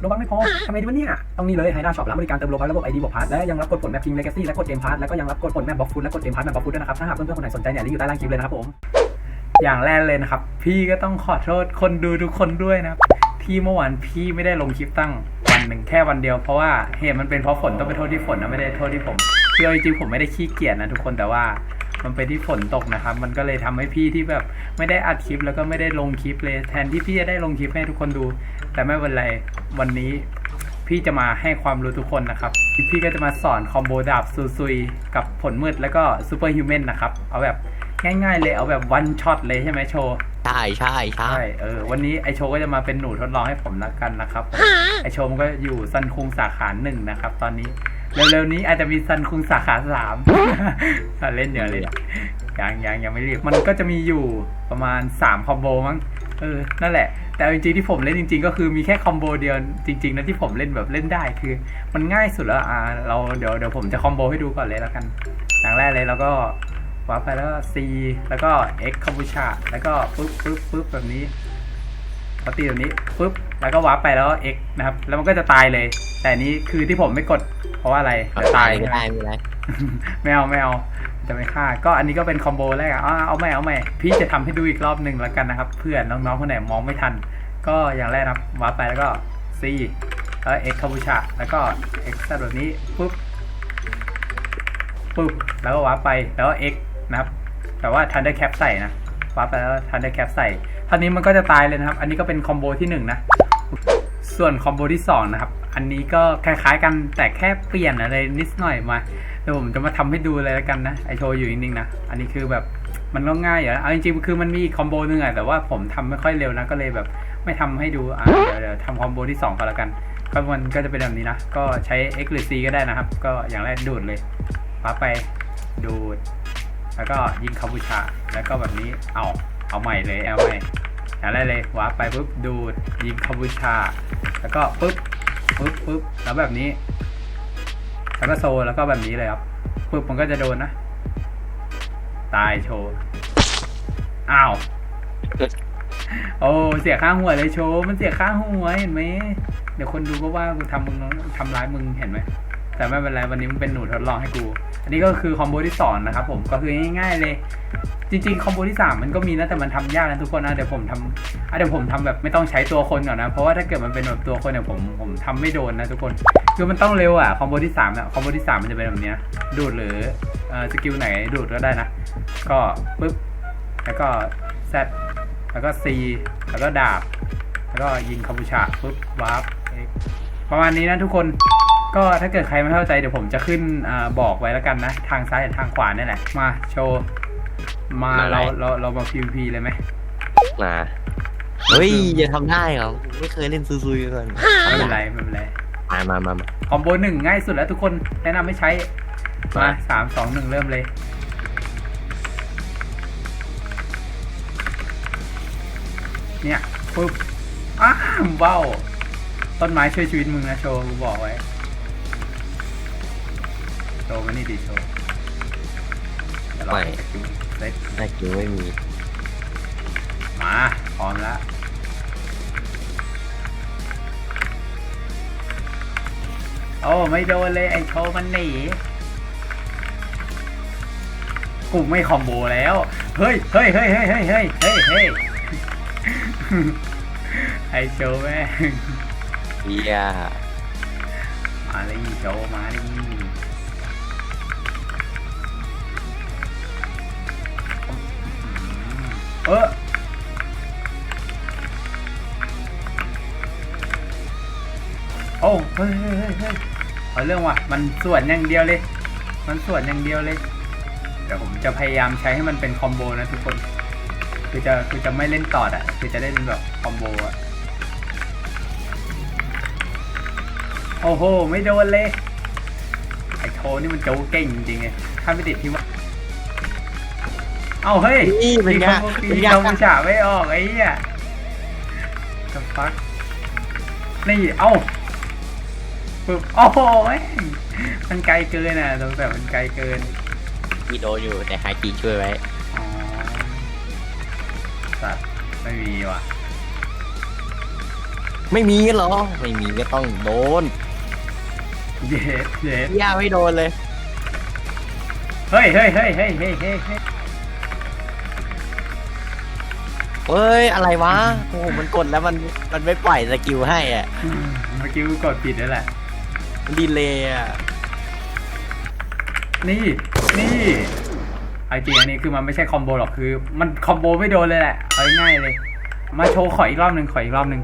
โลบักไม่พอทำไงดีวะเนี่ยต้องนี่เลยไฮด้าช็อปรับบริการเติมโลบักระบบไอดีบอกพาร์ทและยังรับกดผลแมปพิงเลกาซี่และกดเกมพาร์ทแล้วก็ยังรับกดผลแมปบล็อกฟุตและกดเกมพาร์ทแมปบล็อกฟุตด้วยนะครับถ้าหากเพื่อนๆคนไหนสนใจเนี่ยลิงก์อยู่ใต้ล่างคลิปเลยนะครับผมอย่างแรกเลยนะครับ พี่ก็ต้องขอโทษคนดูทุกคนด้วยนะที่เมื่อวานพี่ไม่ได้ลงคลิปตั้งวันหนึ่งแค่วันเดียวเพราะว่าเหตุมันเป็นเพราะฝนต้องไปโทษที่ฝนนะไม่ได้โทษที่ผมคือเอาจริงๆผมไม่ได้ขี้เกียจนะทุกคนแต่ว่า มันเป็นที่ฝนตกนะครับ มันก็เลยทำให้พี่ที่แบบไม่ได้อัดคลิปแล้วก็ไม่ได้ลงคลิปเลย แทนที่พี่จะได้ลงคลิปให้ทุกคนดู แต่ไม่เป็นไรวันนี้พี่จะมาให้ความรู้ทุกคนนะครับ พี่ก็จะมาสอนคอมโบดาบซูซุยกับผลมืดแล้วก็ซูเปอร์ฮิวแมนนะครับ เอาแบบง่ายๆเลยเอาแบบวันช็อตเลยใช่ไหมโชว์ใช่ใช่ใช่ใช่เออวันนี้ไอโชว์ก็จะมาเป็นหนูทดลองให้ผมละกันนะครับผมไอโชว์มันก็อยู่ซันคุงสาขาหนึ่งนะครับ ตอนนี้ เร็วๆนี้อาจจะมีซันคุงสาขาสาม เล่นเดี๋ยวเลยยังยังยังไม่รีบ มันก็จะมีอยู่ประมาณ 3 คอมโบมั้ง เออ นั่นแหละ แต่เอาจริงๆที่ผมเล่นจริง ๆ ก็คือมีแค่คอมโบเดียวจริงๆนะที่ผมเล่นแบบเล่นได้คือ มันง่ายสุดแล้วอ่าเราเดี๋ยวเดี๋ยวผมจะคอมโบให้ดูก่อนเลยแล้วกันอย่างแรกเลยเราก็วาร์ปไปแล้วก็ C แล้วก็ X คาบูชาแล้วก็ปึ๊บปึ๊บปึ๊บแบบนี้พอตีแบบนี้ปึ๊บแล้วก็วาร์ปไปแล้ว X นะครับ แล้วมันก็จะตายเลย แต่นี้คือที่ผมไม่กดเพราะว่าอะไรเดี๋ยวตายไม่ใช่ไหมได้ไม่ได้ไม่เอาไม่เอาจะไม่ฆ่า ก็อันนี้ก็เป็นคอมโบแรกอะอะเอาใหม่เอาใหม่พี่จะทำให้ดูอีกรอบหนึ่งแล้วกันนะครับ เพื่อนน้องๆคนไหนมองไม่ทัน ก็อย่างแรกนะครับวาร์ปไปแล้วก็ C แล้ว X คาบูชาแล้วก็ X แบบนี้ปุ๊บปุ๊บแล้วก็วาร์ปไปแล้วก็ X นะครับแต่ว่า Thunder Cap ใส่นะวาร์ปไปแล้ว Thunder Cap ใส่ท่านี้มันก็จะตายเลยนะครับ อันนี้ก็เป็นคอมโบที่หนึ่งนะส่วนคอมโบที่สองนะครับ อันนี้ก็คล้ายๆกันแต่แค่เปลี่ยนอะไรนิดหน่อยมาเดี๋ยวผมจะมาทำให้ดูเลยแล้วกันนะไอโชว์อยู่นิ่งๆนะอันนี้คือแบบมันก็ง่ายอยู่แล้วเอาจริงๆคือมันมีคอมโบนึงอะแต่ว่าผมทำไม่ค่อยเร็วนะก็เลยแบบไม่ทำให้ดูอะเดี๋ยวเดี๋ยวทำคอมโบที่สองก็แล้วกันก็มันก็จะเป็นแบบนี้นะ ก็ใช้ X หรือ C ก็ได้นะครับ ก็อย่างแรกดูดเลยปั๊บไปดูด แล้วก็ยิงคาบูชา แล้วก็แบบนี้เอาเอาใหม่เลยเอาใหม่อย่างแรกเลยวาไปปุ๊บดูดยิงคาบูชา แล้วก็ปุ๊บ ปึ๊บปึ๊บแล้วแบบนี้ แล้วก็โซแล้วก็แบบนี้เลยครับปึ๊บมันก็จะโดนนะ ตายโชว์ อ้าว โอ้เสียค่าหัวเลยโชว์ มันเสียค่าหัวเห็นไหม เดี๋ยวคนดูก็ว่ากูทำมึงทำร้ายมึงเห็นไหม แต่ไม่เป็นไรวันนี้มันเป็นหนูทดลองให้กู อันนี้ก็คือคอมโบที่สองนะครับผมก็คือง่ายๆเลย จริงๆคอมโบที่สามมันก็มีนะแต่มันทำยากนะทุกคนนะเดี๋ยวผมทำอะเดี๋ยวผมทำแบบไม่ต้องใช้ตัวคนก่อนนะ เพราะว่าถ้าเกิดมันเป็นแบบตัวคนเนี่ยผมผมทำไม่โดนนะทุกคนคือมันต้องเร็วอะคอมโบที่สามเนี่ยคอมโบที่สามมันจะเป็นแบบเนี้ยดูดหรือเอ่อสกิลไหนดูดก็ได้นะ ก็ปึ๊บแล้วก็แซดแล้วก็ C แล้วก็ดาบ แล้วก็ยิงคาบูชาปึ๊บวาร์ปประมาณนี้นะทุกคน ก็ถ้าเกิดใครไม่เข้าใจเดี๋ยวผมจะขึ้นอาบอกไว้แล้วกันนะ ทางซ้ายกับทางขวานี่แหละมาโชว์มามาอะไร เราเราเรามา PVP เลยไหมมาเฮ้ยจะทำได้เหรอไม่เคยเล่นซุยๆมาก่อนไม่เป็นไรไม่เป็นไรมามามามา คอมโบหนึ่งง่ายสุดแล้วทุกคนแนะนำไม่ใช้มา มาสามสองหนึ่งเริ่มเลย เนี่ยปุ๊บอ้าวว้าวต้นไม้ช่วยชีวิตมึงนะโชว์กูบอกไว้ โชว์มานี่ดิโชว์เดี๋ยวเราให้สกิลเซ็ตน่ากินไม่มีมาพร้อมแล้วโอ้ไม่โดนเลยไอโชว์มันหนีกูไม่คอมโบแล้วเฮ้ยเฮ้ยเฮ้ยเฮ้ยเฮ้ยเฮ้ยเฮ้ยเฮ้ยไอโชว์แม่ง เฮียมาเลยโชว์มาดิ เออโอ้เฮ้ยเฮ้ยเฮ้ยเฮ้ยเอาเรื่องว่ะ มันส่วนอย่างเดียวเลย มันส่วนอย่างเดียวเลย เดี๋ยวผมจะพยายามใช้ให้มันเป็นคอมโบนะทุกคน คือจะคือจะไม่เล่นต่ออะ คือจะเล่นแบบคอมโบอะ โอ้โห ไม่โดนเลย ไอโทนี่มันโจเก่งจริงๆไงถ้าไม่ติดที่ว่า เอาเฮ้ยนี่เป็นไงตีเป็นไงคาบูชาไม่ออกไอ้เหี้ยกัฟักนี่เอ้าปึ๊บโอ้โหแม่งมันไกลเกินอะตรงแต่มันไกลเกินพี่โดนอยู่แต่ไฮจีช่วยไว้อ๋อสัตว์ไม่มีว่ะไม่มีเหรอ ไม่มีก็ต้องโดนเย็ดเย็ด ย่าไม่โดนเลย เฮ้ยเฮ้ยเฮ้ยเฮ้ยเฮ้ยเฮ้ยเฮ้ย เฮ้ย อะไรวะโอ้โหมันกดแล้วมันมันไม่ปล่อยสกิลให้อะอืมเมื่อกี้กูกดผิดแล้วแหละ มันดีเลยอะ นี่ นี่ไอจริงอันนี้คือมันไม่ใช่คอมโบหรอกคือ มันคอมโบไม่โดนเลยแหละเอาง่ายๆเลย มาโชว์ขออีกรอบหนึ่งขออีกรอบหนึ่ง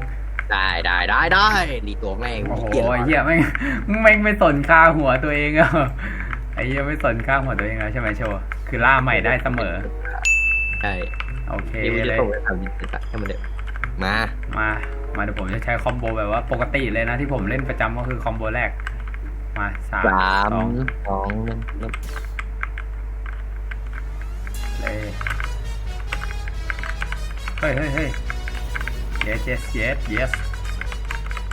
ได้ได้ได้ได้ดีตัวแม่งโอ้โหเกลียดไอ้เหี้ยไม่งไม่งไม่สนค่าหัวตัวเองอะไอ้เหี้ยไม่สนค่าหัวตัวเองแล้วใช่ไหมโชว์คือล่าใหม่ได้เสมอ ใช่ โอเคเดี๋ยวจะเลยส่งไปทำดิจิตให้มันเด็ดมา มามาเดี๋ยวผมจะใช้คอมโบแบบว่า ปกติเลยนะที่ผมเล่นประจำก็คือคอมโบแรก มาสามสามสองสองหนึ่งหนึ่งเลยเฮ้ยเฮ้ยเฮ้ย yes yes yes yes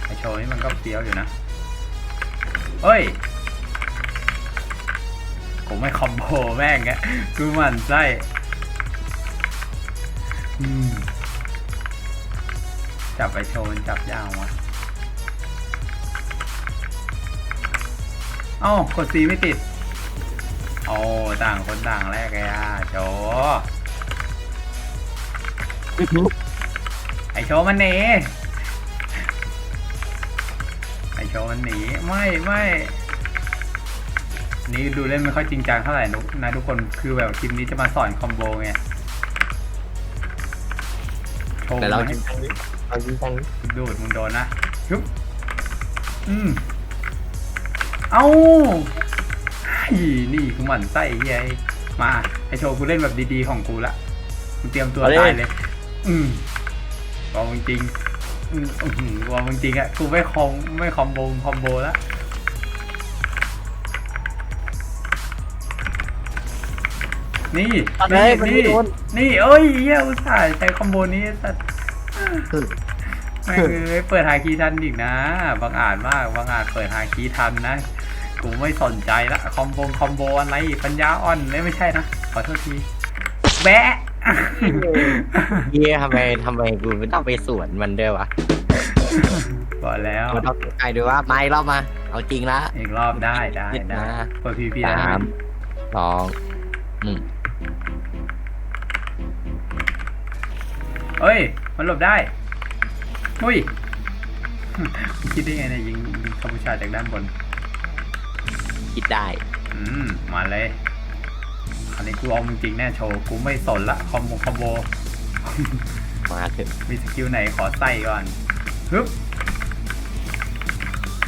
ไอโชว์นี่มันก็เฟี้ยวอยู่นะ เฮ้ย ผมไม่คอมโบแม่งแกกูหมันไส้อืม จับไอโชว์มันจับยากวะเอ้ากดซีไม่ติด โอ้ต่างคนต่างแรกเลยอะโชว์ไอโชว์มันหนีไอโชว์มันหนีไม่ไม่นี่ดูเล่นไม่ค่อยจริงจังเท่าไหร่นุกนะทุกคนคือแบบคลิปนี้จะมาสอนคอมโบไงโชว์ แต่เรามันจริงจังดิเรา จริงจังดิดูดมึงโดนนะฮึบอืมเอาอีนี่กูหมั่นไส้เฮียไอ้มาไอโชว์กูเล่นแบบดีๆของกูละมึงเตรียมตัวตายเลย อืมบอกมึงจริงอืมอื้อหือบอกมึงจริงอะกูไม่คอมไม่คอมโบคอมโบแล้ว นี่เฮ้นี่ยมันนี่ไม่โดน นี่เอ้ยเฮียอุตส่าห์ใช้คอมโบนี้แต่ไม่คือเปิดหาคีย์ทันอีกนะบางอาจมากบางอาจเปิดหาคีย์ทันนะกูไม่สนใจละคอมโบคอมโบอะไรปัญญาอ่อนเลยไม่ใช่นะขอโทษทีแบะ เฮียทำไมทำไมกูไม่ต้องไปสวนมันด้วยวะบอกแล้วกูต้องใครดูว่าไม่รอบมา เอาจริงละ อีกรอบได้ได้ได้นะเปิดพีพีได้สามสองหนึ่ง เอ้ย มันหลบได้อุ้ยคิดได้ไงเนี่ยยิงยิงคาบูชาจากด้านบน คิดได้ อืม มาเลยอันนี้กูเอามึงจริงแน่โชว์ กูไม่สนละคอมโบคอมโบ มาเถอะมีสกิลไหนขอใส่ก่อนฮึบ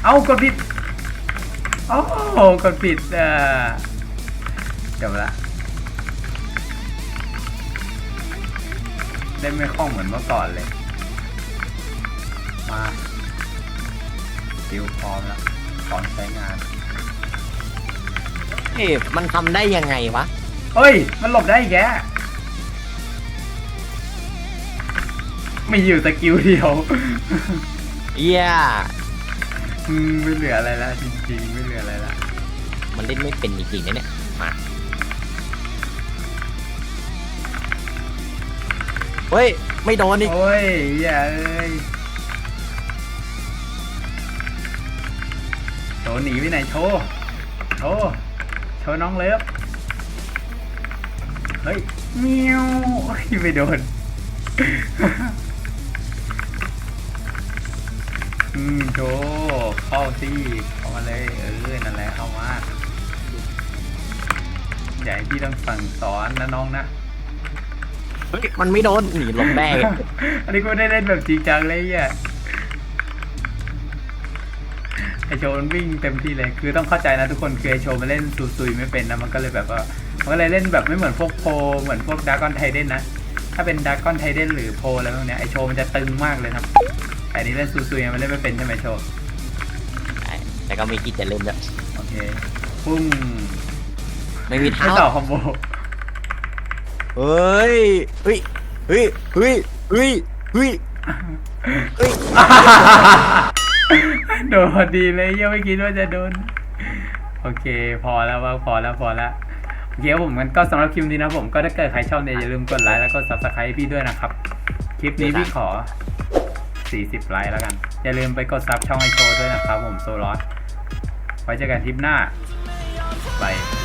เอากดผิดโอ้โหกดผิดเอ่อจบละ เล่นไม่คล่องเหมือนเมื่อก่อนเลย มาสกิลพร้อมแล้วพร้อมใช้งานเฮ้ยมันทำได้ยังไงวะ เฮ้ย มันหลบได้อีกแกมีอยู่สกิลเดียวเฮียอืมไม่เหลืออะไรแล้วจริงๆ ไม่เหลืออะไรแล้ว มันเล่นไม่เป็นจริงๆนะเนี่ย มา เฮ้ย ไม่โดนอีก โอ้ยอย่าเอ้ยโชว์หนีไปไหนโชว์โชว์โชว์น้องเลิฟเฮ้ยเมียวโอ้ยไม่โดน อืมโชว์เข้าสิเข้ามาเลยเออนั่นแหละเข้ามาอย่าให้พี่ต้องสั่งสอนนะน้องนะ ฮ้ยมันไม่โดนหนีหลบได้อันนี้กูได้เล่นแบบจริงจังเลยอะไอโชว์มันวิ่งเต็มที่เลย คือต้องเข้าใจนะทุกคนคือไอโชว์มันเล่นซุยๆไม่เป็นนะมันก็เลยแบบว่ามันก็เลยเล่นแบบไม่เหมือนพวกโพลเหมือนพวกดากอนไทเดนนะ ถ้าเป็นดากอนไทเดนหรือโพลอะไรพวกเนี้ยไอโชว์มันจะตึงมากเลยครับแต่อันนี้เล่นซุยๆมันเล่นไม่เป็นใช่ไหมโชว์แต่ก็ไม่คิดจะเล่นแบบโอเคปุ้งไม่มีไม่เท้าต่อคอมโบ เฮ้ยเฮ้ยเฮ้ยเฮ้ยเฮ้ยเฮ้ยเฮ้ยโดนพอดีเลยยังไม่คิดว่าจะโดน โอเค พอแล้วว่าพอแล้วพอแล้วโอเคครับผมงั้นก็สำหรับคลิปนี้นะผมก็ถ้าเกิดใครชอบเนี่ยอย่าลืมกดไลค์แล้วก็ subscribe ให้พี่ด้วยนะครับ คลิปนี้พี่ขอ 40 ไลค์แล้วกัน อย่าลืมไปกดซับช่องไอโชว์ด้วยนะครับผมโซลอสไว้เจอกันทริปหน้า ไป Put